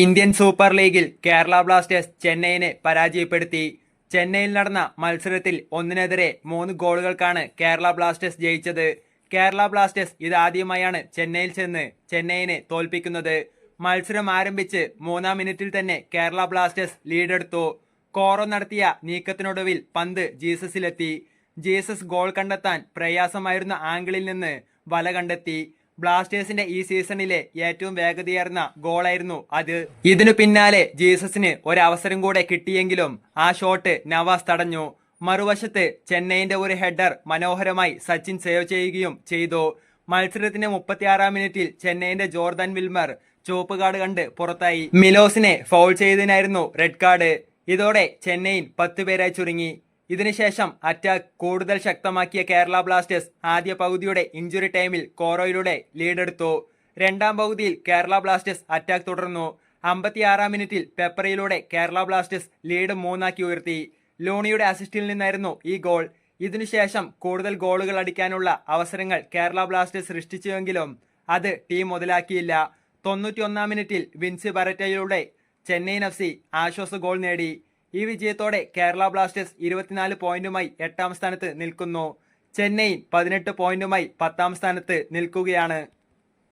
Indian super ലീഗിൽ Kerala Blasters ചെന്നൈയിനെ പരാജയപ്പെടുത്തി. ചെന്നൈയിൽ നടന്ന മത്സരത്തിൽ ഒന്നിനെതിരെ മൂന്ന് ഗോളുകൾക്കാണ് കേരള ബ്ലാസ്റ്റേഴ്സ് ജയിച്ചത്. കേരള ബ്ലാസ്റ്റേഴ്സ് ഇതാദ്യമായാണ് ചെന്നൈയിൽ ചെന്ന് ചെന്നൈയിനെ തോൽപ്പിക്കുന്നത്. മത്സരം ആരംഭിച്ച് മൂന്നാം മിനിറ്റിൽ തന്നെ കേരള ബ്ലാസ്റ്റേഴ്സ് ലീഡെടുത്തു. കോറോ നടത്തിയ നീക്കത്തിനൊടുവിൽ പന്ത് ജീസസിലെത്തി. ജീസസ് ഗോൾ കണ്ടെത്താൻ പ്രയാസമായിരുന്ന ആംഗിളിൽ നിന്ന് വല കണ്ടെത്തി. ബ്ലാസ്റ്റേഴ്സിന്റെ ഈ സീസണിലെ ഏറ്റവും വേഗതയേർന്ന ഗോളായിരുന്നു അത്. ഇതിനു പിന്നാലെ ജീസസിന് ഒരവസരം കൂടെ കിട്ടിയെങ്കിലും ആ ഷോട്ട് നവാസ് തടഞ്ഞു. മറുവശത്ത് ചെന്നൈയിന്റെ ഒരു ഹെഡർ മനോഹരമായി സച്ചിൻ സേവ് ചെയ്യുകയും ചെയ്തു. മത്സരത്തിന്റെ മുപ്പത്തിയാറാം മിനിറ്റിൽ ചെന്നൈയിന്റെ ജോർദൻ വിൽമർ ചുവപ്പ് കാർഡ് കണ്ട് പുറത്തായി. മിലോസിനെ ഫൗൾ ചെയ്തതിനായിരുന്നു റെഡ് കാർഡ് ഇതോടെ ചെന്നൈയിൻ പത്ത് പേരായി ചുരുങ്ങി. ഇതിനുശേഷം അറ്റാക്ക് കൂടുതൽ ശക്തമാക്കിയ കേരള ബ്ലാസ്റ്റേഴ്സ് ആദ്യ പകുതിയുടെ ഇഞ്ചുറി ടൈമിൽ കോറോയിലൂടെ ലീഡെടുത്തു രണ്ടാം പകുതിയിൽ കേരള ബ്ലാസ്റ്റേഴ്സ് അറ്റാക്ക് തുടർന്നു. അമ്പത്തിയാറാം മിനിറ്റിൽ പെപ്പറയിലൂടെ കേരള ബ്ലാസ്റ്റേഴ്സ് ലീഡ് മൂന്നാക്കി ഉയർത്തി. ലോണിയുടെ അസിസ്റ്റിൽ നിന്നായിരുന്നു ഈ ഗോൾ ഇതിനുശേഷം കൂടുതൽ ഗോളുകൾ അടിക്കാനുള്ള അവസരങ്ങൾ കേരള ബ്ലാസ്റ്റേഴ്സ് സൃഷ്ടിച്ചുവെങ്കിലും അത് ടീം മുതലാക്കിയില്ല. തൊണ്ണൂറ്റിയൊന്നാം മിനിറ്റിൽ വിൻസി ബരറ്റയിലൂടെ ചെന്നൈയിൻ എഫ് സി ആശ്വാസ ഗോൾ നേടി. ഈ വിജയത്തോടെ കേരള ബ്ലാസ്റ്റേഴ്സ് ഇരുപത്തിനാല് പോയിന്റുമായി എട്ടാം സ്ഥാനത്ത് നിൽക്കുന്നു. ചെന്നൈ പതിനെട്ട് പോയിന്റുമായി പത്താം സ്ഥാനത്ത് നിൽക്കുകയാണ്.